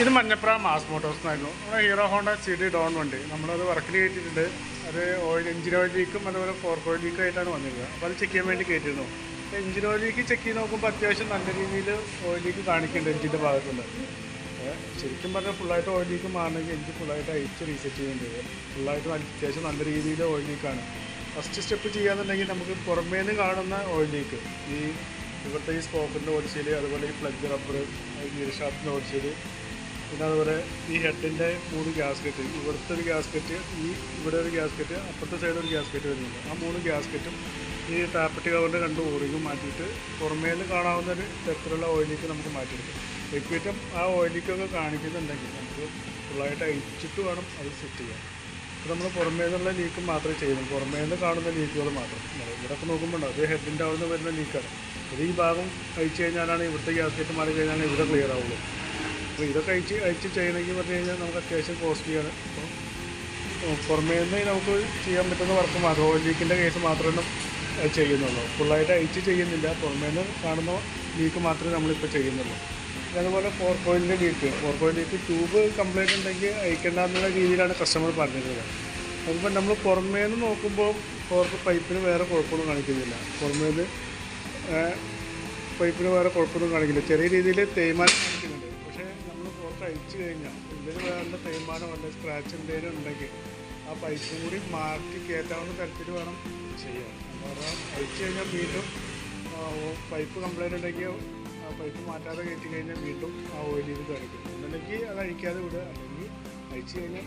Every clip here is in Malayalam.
ഇത് മഞ്ഞപ്പുറ മാസ് മോട്ടോഴ്സ് എന്നായിരുന്നു. നമ്മുടെ Hero Honda C D Dawn വണ്ടി. നമ്മളത് വർക്കിന് കയറ്റിയിട്ടുണ്ട്. അത് ഓയിൽ എഞ്ചിൻ ഓയിൽ ലീക്കും അതുപോലെ ഫോർക്ക് ഓയിൽ ലീക്കും ആയിട്ടാണ് വന്നിരുന്നത്. അപ്പോൾ അത് ചെക്ക് ചെയ്യാൻ വേണ്ടി കയറ്റിയിരുന്നു. എഞ്ചിൻ ഓയിൽ ലീക്ക് ചെക്ക് ചെയ്ത് നോക്കുമ്പോൾ അത്യാവശ്യം നല്ല രീതിയിൽ ഓയിൽ ലീക്ക് കാണിക്കുന്നുണ്ട് എഞ്ചിന്റെ ഭാഗത്തുണ്ട് ഏ, ശരിക്കും പറഞ്ഞാൽ ഫുള്ളായിട്ട് ഓയിൽ ലീക്ക് മാറണമെങ്കിൽ ഫുൾ ഫുള്ളായിട്ട് അയച്ച് റീസെറ്റ് ചെയ്യേണ്ടി വരും ഫുള്ളായിട്ട് അത്യാവശ്യം നല്ല രീതിയിൽ ഓയിൽ ലീക്കാണ് ഫസ്റ്റ് സ്റ്റെപ്പ് ചെയ്യാന്നുണ്ടെങ്കിൽ നമുക്ക് പുറമേ നിന്ന് കാണുന്ന ഓയിൽ ലീക്ക് ഈ ഇവിടുത്തെ ഈ സ്പോക്കറിന്റെ ഓടിച്ചിൽ അതുപോലെ ഈ പ്ലഗ് റബ്ബർ ഗിയർ ഷാഫ്റ്റിന്റെ ഓടിച്ചയിൽ പിന്നെ അതുപോലെ ഈ ഹെഡിന്റെ മൂന്ന് ഗ്യാസ്കറ്റ് ഇവിടുത്തെ ഒരു ഗ്യാസ്കറ്റ് ഈ ഇവിടെ ഒരു ഗ്യാസ്കറ്റ് അപ്പുറത്തെ സൈഡ് ഒരു ഗ്യാസ്കറ്റ് വരുന്നുണ്ട്. ആ മൂന്ന് ഗ്യാസ്കറ്റും ഈ ടാപ്പറ്റ് കവറിന്റെ രണ്ട് ഓറിങ്ങും മാറ്റിയിട്ട് പുറമേ നിന്ന് കാണാവുന്ന ഒരു തരത്തിലുള്ള ഓയിലേക്ക് നമുക്ക് മാറ്റിയെടുക്കാം. എക്വിറ്റം ആ ഓയിലേക്കൊക്കെ കാണിക്കുന്നുണ്ടെങ്കിൽ നമുക്ക് ഫുള്ളായിട്ട് അഴിച്ചിട്ട് വേണം അത് സെറ്റ് ചെയ്യാൻ. ഇപ്പോൾ നമ്മൾ പുറമേ നിന്നുള്ള ലീക്ക് മാത്രമേ ചെയ്യുന്നു പുറമേ നിന്ന് കാണുന്ന ലീക്കുകൾ മാത്രം. ഇവിടെ ഒക്കെ നോക്കുമ്പോൾ അത് ഹെഡിന്റെ അവിടെ നിന്ന് വരുന്ന ലീക്കാണ് അത് ഈ ഭാഗം അഴിച്ചു കഴിഞ്ഞാലാണ് ഇവിടുത്തെ ഗ്യാസ്കറ്റ് മാറി കഴിഞ്ഞാൽ ഇവിടെ ക്ലിയർ ആവുള്ളൂ. അപ്പോൾ ഇതൊക്കെ അഴിച്ച് അഴിച്ച് ചെയ്യണമെങ്കിൽ പറഞ്ഞു കഴിഞ്ഞാൽ നമുക്ക് അത്യാവശ്യം കോസ്റ്റ്ലിയാണ് അപ്പോൾ പുറമേ നിന്ന് നമുക്ക് ചെയ്യാൻ പറ്റുന്ന വർക്ക് മാത്രം ഓയിൽ ലീക്കിന്റെ കേസ് മാത്രമേ ചെയ്യുന്നുള്ളൂ. ഫുള്ളായിട്ട് അഴിച്ച് ചെയ്യുന്നില്ല. പുറമേ നിന്ന് കാണുന്ന ലീക്ക് മാത്രമേ നമ്മളിപ്പോൾ ചെയ്യുന്നുള്ളൂ. അതുപോലെ four point leak four point leak tube complaint ഉണ്ടെങ്കിൽ അയക്കേണ്ട എന്നുള്ള രീതിയിലാണ് കസ്റ്റമർ പറഞ്ഞിരുന്നത്. അതിപ്പോൾ നമ്മൾ പുറമേന്ന് നോക്കുമ്പോൾ ഫോർ പൈപ്പിന് വേറെ കുഴപ്പമൊന്നും കാണിക്കുന്നില്ല. പുറമേ നിന്ന് പൈപ്പിന് വേറെ കുഴപ്പമൊന്നും കാണിക്കില്ല ചെറിയ രീതിയിൽ തേയ്മാനം കാണിക്കുന്നുണ്ട്. പക്ഷേ നമ്മൾ പുറത്ത് അഴിച്ചു കഴിഞ്ഞാൽ എന്തെങ്കിലും വേറെ തേയ്മാനോ അല്ലെങ്കിൽ സ്ക്രാച്ച് എന്തെങ്കിലും ഉണ്ടെങ്കിൽ ആ പൈപ്പും കൂടി മാറ്റി കയറ്റാവുന്ന തരത്തിൽ വേണം ചെയ്യാൻ. അഴിച്ചു കഴിഞ്ഞാൽ വീണ്ടും പൈപ്പ് കംപ്ലൈന്റ് ഉണ്ടെങ്കിൽ പൈപ്പ് മാറ്റാതെ കയറ്റി കഴിഞ്ഞാൽ വീണ്ടും ആ ഓയിൽ ഇത് കാണിക്കും ഒന്നുണ്ടെങ്കിൽ അത് അഴിക്കാതെ വിടുക. അല്ലെങ്കിൽ അഴിച്ചു കഴിഞ്ഞാൽ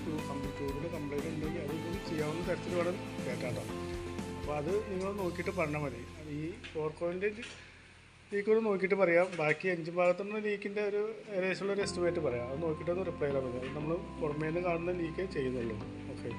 ട്യൂബിന് കംപ്ലൈന്റ് ഉണ്ടെങ്കിൽ അത് ചെയ്യാവുന്ന തരത്തിൽ വേണം കയറ്റാട്ടോ അപ്പോൾ അത് നിങ്ങൾ നോക്കിയിട്ട് പറഞ്ഞാൽ മതി. ഈ ഫോർ കോയിന്റെ ലീക്കൊന്ന് നോക്കിയിട്ട് പറയാം. ബാക്കി അഞ്ച് ഭാഗത്തുനിന്ന് ലീക്കിന്റെ ഒരു ഏകദേശമുള്ള ഒരു എസ്റ്റിമേറ്റ് പറയാം. അത് നോക്കിയിട്ടൊന്ന് റിപ്ലൈ ചെയ്താൽ മതി. നമ്മൾ പുറമേ നിന്ന് കാണുന്ന ലീക്കേ ചെയ്യുന്നുള്ളൂ. ഓക്കെ